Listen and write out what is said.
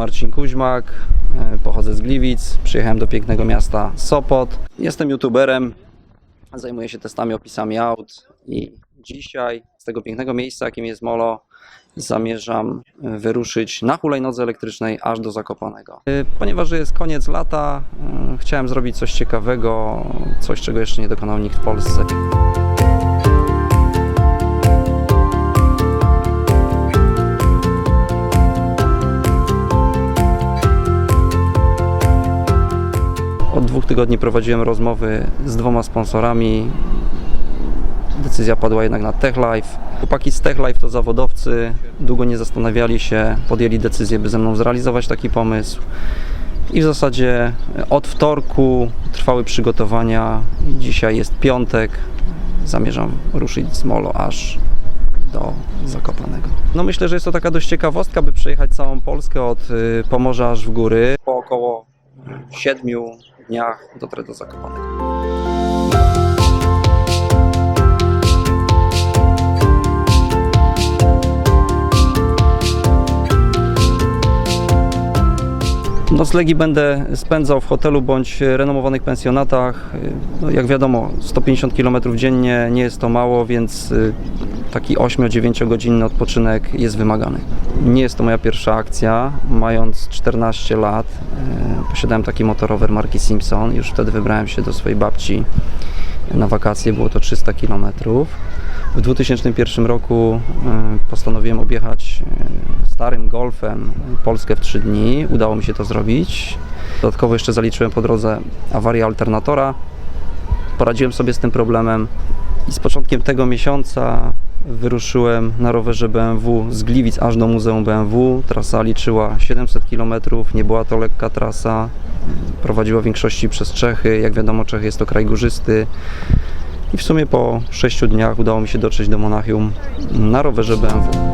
Marcin Kuźmak, e, pochodzę z Gliwic, przyjechałem do pięknego miasta Sopot. Jestem youtuberem, zajmuję się testami, opisami aut i dzisiaj z tego pięknego miejsca, jakim jest Molo, zamierzam e, wyruszyć na hulajnodze elektrycznej aż do Zakopanego. E, Ponieważ jest koniec lata, chciałem zrobić coś ciekawego, coś czego jeszcze nie dokonał nikt w Polsce. Tygodni prowadziłem rozmowy z dwoma sponsorami. Decyzja padła jednak na TechLife. Chłopaki z TechLife to zawodowcy, długo nie zastanawiali się, podjęli decyzję, by ze mną zrealizować taki pomysł. I w zasadzie od wtorku trwały przygotowania. Dzisiaj jest piątek. Zamierzam ruszyć z Molo aż do Zakopanego. No myślę, że jest to taka dość ciekawostka, by przejechać całą Polskę od y, Pomorza aż w góry. Po około siedmiu dniach dotrę do Zakopanego. Noclegi będę spędzał w hotelu bądź renomowanych pensjonatach. No, jak wiadomo, 150 km dziennie nie jest to mało, więc y, taki 8-9 godzinny odpoczynek jest wymagany. Nie jest to moja pierwsza akcja. Mając 14 lat, y, posiadałem taki motorower marki Simpson. Już wtedy wybrałem się do swojej babci na wakacje, było to 300 km. W 2001 roku y, postanowiłem objechać y, starym Golfem Polskę w 3 dni. Udało mi się to zrobić. Dodatkowo jeszcze zaliczyłem po drodze awarię alternatora. Poradziłem sobie z tym problemem i z początkiem tego miesiąca wyruszyłem na rowerze BMW z Gliwic aż do Muzeum BMW. Trasa liczyła 700 km, nie była to lekka trasa. Prowadziła w większości przez Czechy. Jak wiadomo, Czechy jest to kraj górzysty. I w sumie po 6 dniach udało mi się dotrzeć do Monachium na rowerze BMW.